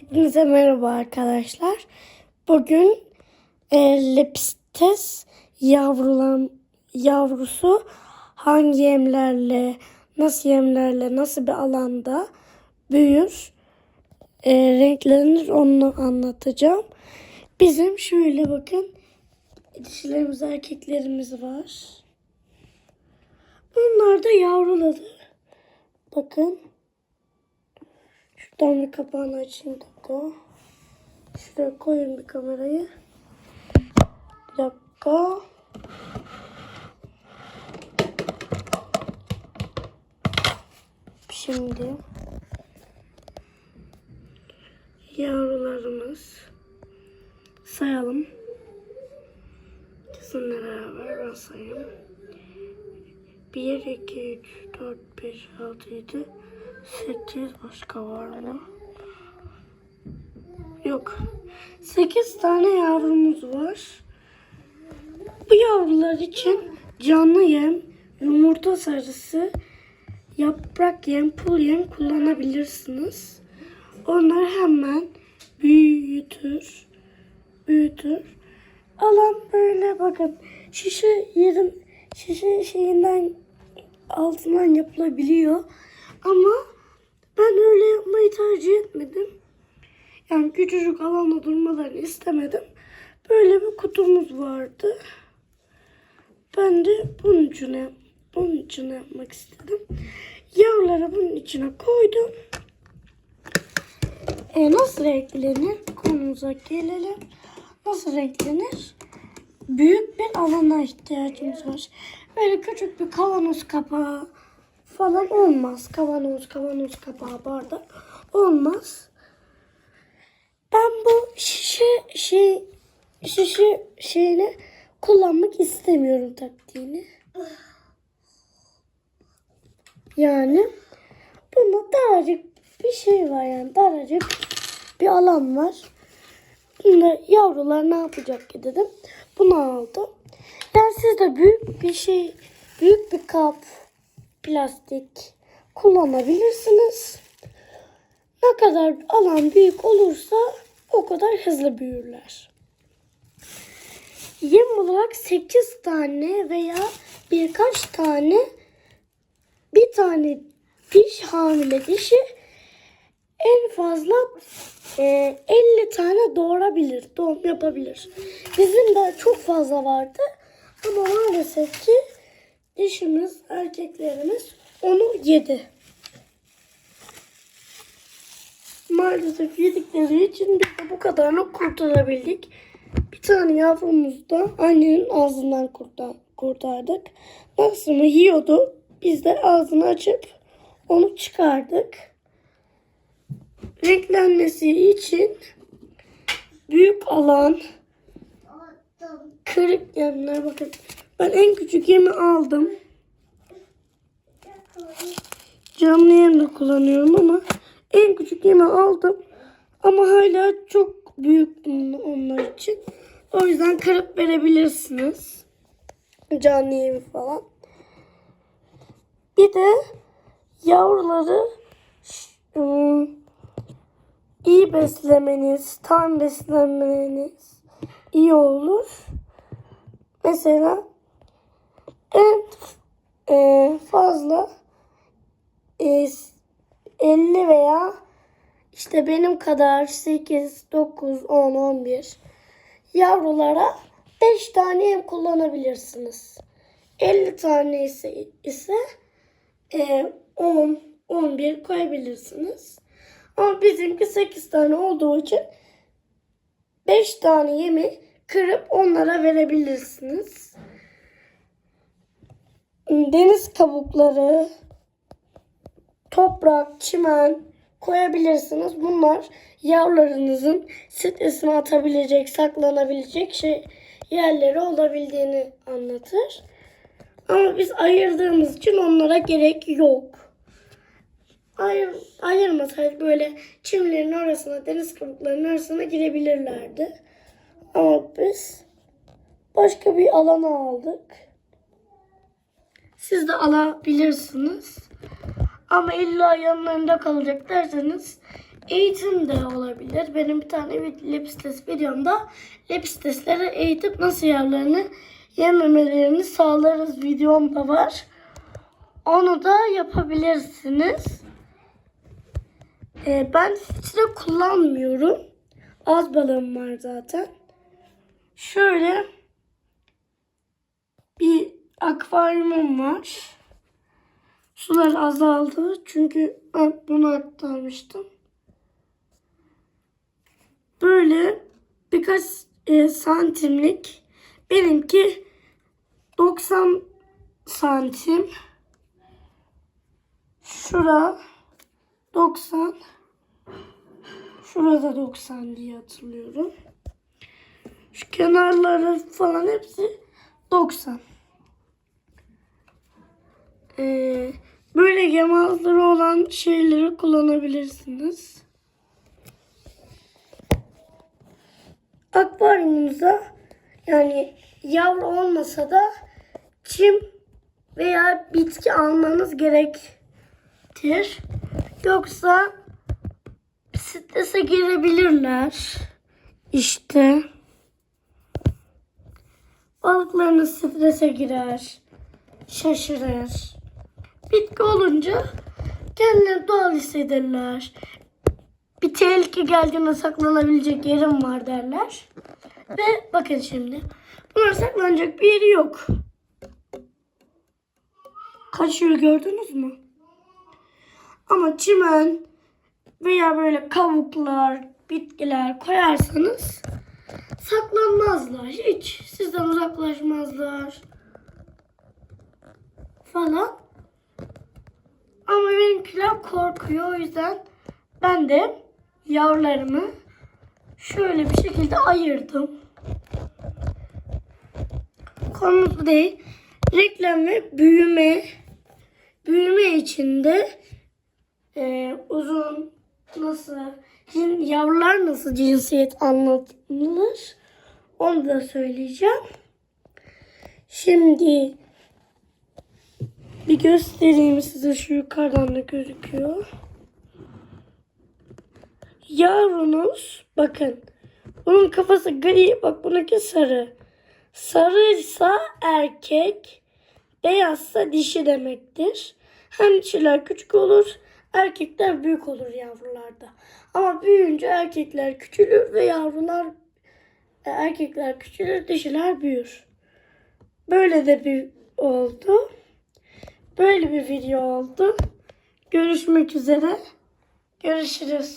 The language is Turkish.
Hepinize merhaba arkadaşlar. Bugün e, Lepistes yavrulan yavrusu hangi yemlerle, nasıl yemlerle, nasıl bir alanda büyür, e, renklenir onu anlatacağım. Bizim şöyle bakın dişilerimiz, erkeklerimiz var. Bunlar da yavruladı. Bakın. Şuradan bir kapağını açayım dakika. Şuraya koyayım bir kamerayı. Bir dakika. Şimdi yavrularımız sayalım. Sizinle beraber ben sayayım. 1, 2, 3, 4, 5, 6, 7, 8 başka var mı? Yok. 8 tane yavrumuz var. Bu yavrular için canlı yem, yumurta sarısı, yaprak yem, pul yem kullanabilirsiniz. Onlar hemen büyütür. Büyütür. Alan böyle bakın şişe yerin şişe şeyinden altından yapılabiliyor. Ama ben öyle yapmayı tercih etmedim. Yani küçücük alanda durmalarını istemedim. Böyle bir kutumuz vardı. Ben de bunun için, bunun için yapmak istedim. Yavruları bunun içine koydum. E, nasıl renklenir? Konumuza gelelim. Nasıl renklenir? Büyük bir alana ihtiyacımız var. Böyle küçük bir kavanoz kapağı falan olmaz. Kavanoz, kavanoz kapağı, bardak olmaz. Ben bu şişe şey şişe şeyini kullanmak istemiyorum taktiğini. Yani bunda daracık bir şey var yani daracık bir alan var. Bunda yavrular ne yapacak ki dedim. Bunu aldım. Yani siz de büyük bir şey, büyük bir kap, plastik kullanabilirsiniz. Ne kadar alan büyük olursa o kadar hızlı büyürler. Yem olarak 8 tane veya birkaç tane bir tane diş hamile dişi en fazla e, 50 tane doğurabilir, doğum yapabilir. Bizim de çok fazla vardı ama maalesef ki dişimiz, erkeklerimiz onu yedi. Maalesef yedikleri için biz de bu kadarını kurtarabildik. Bir tane yavrumuz da annenin ağzından kurtar, kurtardık. Mı yiyordu? Biz de ağzını açıp onu çıkardık. Renklenmesi için büyük alan kırık yemler bakın. Ben en küçük yemi aldım. Canlı yem de kullanıyorum ama en küçük yemi aldım. Ama hala çok büyük onlar için. O yüzden kırıp verebilirsiniz. Canlı yemi falan. Bir de yavruları ıı, iyi beslemeniz, tam beslemeniz iyi olur. Mesela en e, fazla e, 50 veya işte benim kadar 8, 9, 10, 11 yavrulara 5 tane yem kullanabilirsiniz. 50 tane ise, ise e, 10, 11 koyabilirsiniz. Ama bizimki 8 tane olduğu için 5 tane yemi kırıp onlara verebilirsiniz. Deniz kabukları, toprak, çimen koyabilirsiniz. Bunlar yavrularınızın stresini atabilecek, saklanabilecek şey yerleri olabildiğini anlatır. Ama biz ayırdığımız için onlara gerek yok. Ayır, ayırmasaydı böyle çimlerin arasına, deniz kabuklarının arasına girebilirlerdi. Ama biz başka bir alana aldık. Siz de alabilirsiniz. Ama illa yanlarında kalacak derseniz eğitim de olabilir. Benim bir tane bir lepistes videomda lepistesleri eğitip nasıl yavrularını yememelerini sağlarız videom da var. Onu da yapabilirsiniz. Ee, ben filtre kullanmıyorum. Az balığım var zaten. Şöyle bir akvaryumum var. Sular azaldı çünkü bunu aktarmıştım. Böyle birkaç e, santimlik benimki 90 santim. Şura 90. Şurada 90 diye hatırlıyorum. Şu kenarları falan hepsi 90. Ee, böyle yamazları olan şeyleri kullanabilirsiniz. Akvaryumunuza yani yavru olmasa da çim veya bitki almanız gerektir. Yoksa strese girebilirler. İşte balıklarınız strese girer, şaşırır. Bitki olunca kendileri doğal hissederler. Bir tehlike geldiğinde saklanabilecek yerim var derler. Ve bakın şimdi. Bunlar saklanacak bir yeri yok. Kaçıyor gördünüz mü? Ama çimen veya böyle kavuklar, bitkiler koyarsanız saklanmazlar. Hiç sizden uzaklaşmazlar. Falan. Ama benimkiler korkuyor. O yüzden ben de yavrularımı şöyle bir şekilde ayırdım. Konumuz bu değil. Reklam ve büyüme. Büyüme içinde e, uzun nasıl yavrular nasıl cinsiyet anlatılır onu da söyleyeceğim. Şimdi bir göstereyim size şu yukarıdan da gözüküyor. Yavrunuz bakın bunun kafası gri bak bununki sarı. Sarıysa erkek, beyazsa dişi demektir. Hem dişiler küçük olur, erkekler büyük olur yavrularda. Ama büyüyünce erkekler küçülür ve yavrular e, erkekler küçülür, dişiler büyür. Böyle de bir oldu. Böyle bir video oldu. Görüşmek üzere. Görüşürüz.